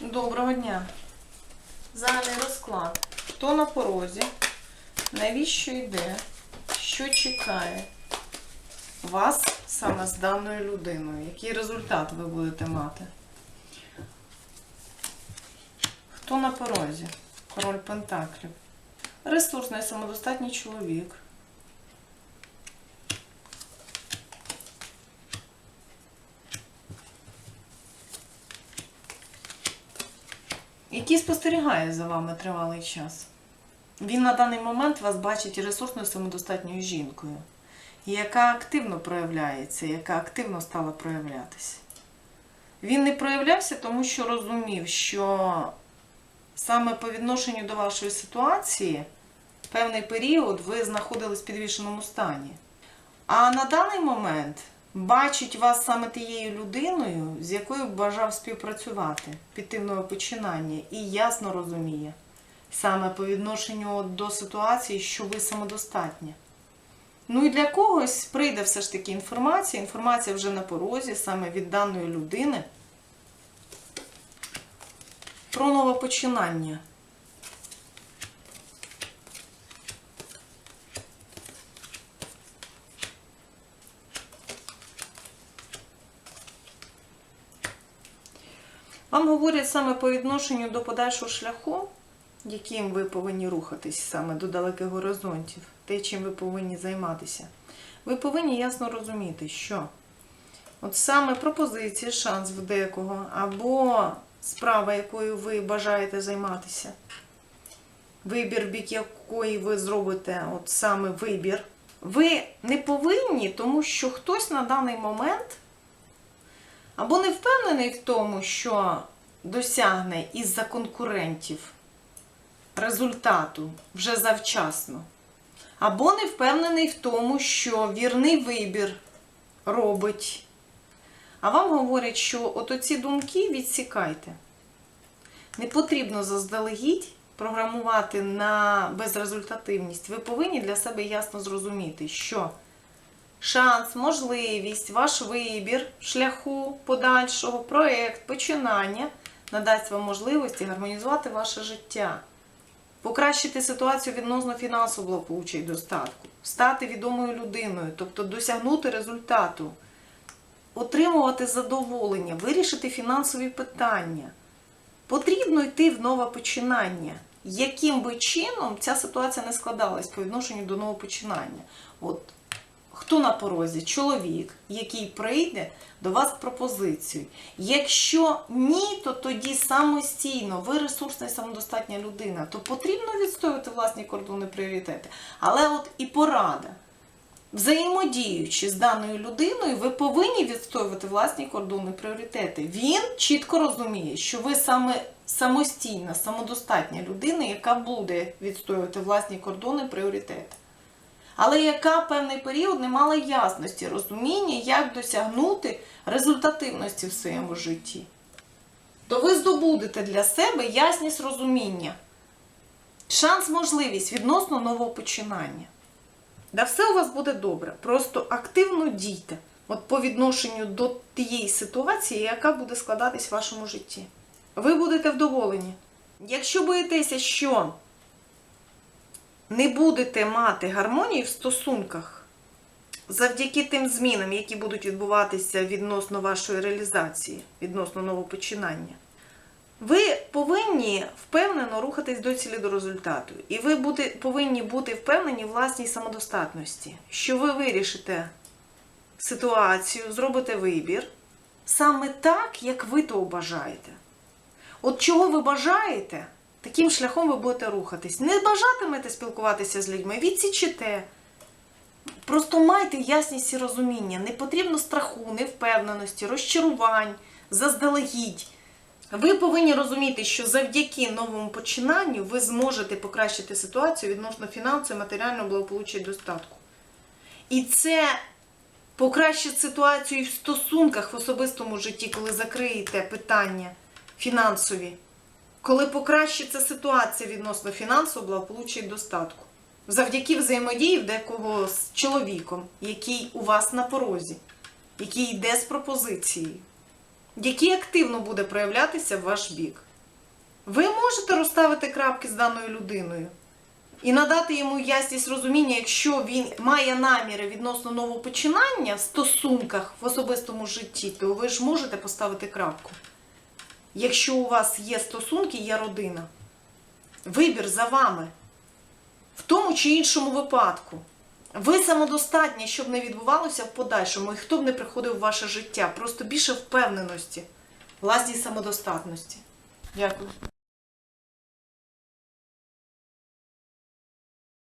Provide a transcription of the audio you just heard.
Доброго дня. Загальний розклад. Хто на порозі? Навіщо йде? Що чекає вас саме з даною людиною? Який результат ви будете мати? Хто на порозі? Король Пентаклів. Ресурсний самодостатній чоловік. Який спостерігає за вами тривалий час. Він на даний момент вас бачить ресурсною самодостатньою жінкою, яка активно проявляється, яка активно стала проявлятися. Він не проявлявся, тому що розумів, що саме по відношенню до вашої ситуації певний період ви знаходились в підвішеному стані. А на даний момент бачить вас саме тією людиною, з якою бажав співпрацювати, нове починання, і ясно розуміє саме по відношенню до ситуації, що ви самодостатні. Ну і для когось прийде все ж таки інформація. Інформація вже на порозі, саме від даної людини. Про нове Вам говорять саме по відношенню до подальшого шляху, яким ви повинні рухатись саме до далеких горизонтів, те, чим ви повинні займатися. Ви повинні ясно розуміти, що от саме пропозиція, шанс в декого, або справа, якою ви бажаєте займатися, вибір, бік якої ви зробите, от саме вибір, ви не повинні, тому що хтось на даний момент або не впевнений в тому, що досягне із-за конкурентів результату вже завчасно, або не впевнений в тому, що вірний вибір робить. А вам говорять, що от оці думки відсікайте. Не потрібно заздалегідь програмувати на безрезультативність. Ви повинні для себе ясно зрозуміти, що шанс, можливість, ваш вибір шляху подальшого, проєкт, починання надасть вам можливості гармонізувати ваше життя, покращити ситуацію відносно фінансового благополуччя і достатку, стати відомою людиною, тобто досягнути результату, отримувати задоволення, вирішити фінансові питання. Потрібно йти в нове починання. Яким би чином ця ситуація не складалась по відношенню до нового починання? От Хто на порозі? Чоловік, який прийде до вас з пропозицією. Якщо ні, то тоді самостійно, ви ресурсна і самодостатня людина, то потрібно відстоювати власні кордони пріоритети. Але от і порада. Взаємодіючи з даною людиною, ви повинні відстоювати власні кордони пріоритети. Він чітко розуміє, що ви саме самостійна, самодостатня людина, яка буде відстоювати власні кордони пріоритети але яка певний період не мала ясності, розуміння, як досягнути результативності в своєму житті. То ви здобудете для себе ясність розуміння, шанс, можливість відносно нового починання. Да все у вас буде добре. Просто активно дійте от по відношенню до тієї ситуації, яка буде складатись в вашому житті. Ви будете вдоволені. Якщо боїтеся, що не будете мати гармонії в стосунках завдяки тим змінам, які будуть відбуватися відносно вашої реалізації, відносно новопочинання, ви повинні впевнено рухатись до цілі до результату. І ви бути, повинні бути впевнені в власній самодостатності, що ви вирішите ситуацію, зробите вибір саме так, як ви того бажаєте. От чого ви бажаєте? Таким шляхом ви будете рухатись. Не бажатимете спілкуватися з людьми, відсічите. Просто майте ясність і розуміння. Не потрібно страху, невпевненості, розчарувань, заздалегідь. Ви повинні розуміти, що завдяки новому починанню ви зможете покращити ситуацію відносно фінансового, матеріального благополуччя і достатку. І це покращить ситуацію і в стосунках в особистому житті, коли закриєте питання фінансові коли покращиться ситуація відносно фінансового благополуччя і достатку. Завдяки взаємодії в декого з чоловіком, який у вас на порозі, який йде з пропозицією, який активно буде проявлятися в ваш бік. Ви можете розставити крапки з даною людиною і надати йому ясність розуміння, якщо він має наміри відносно нового починання в стосунках в особистому житті, то ви ж можете поставити крапку. Якщо у вас є стосунки, є родина. Вибір за вами. В тому чи іншому випадку. Ви самодостатні, щоб не відбувалося в подальшому, і хто б не приходив в ваше життя. Просто більше впевненості, власній самодостатності. Дякую.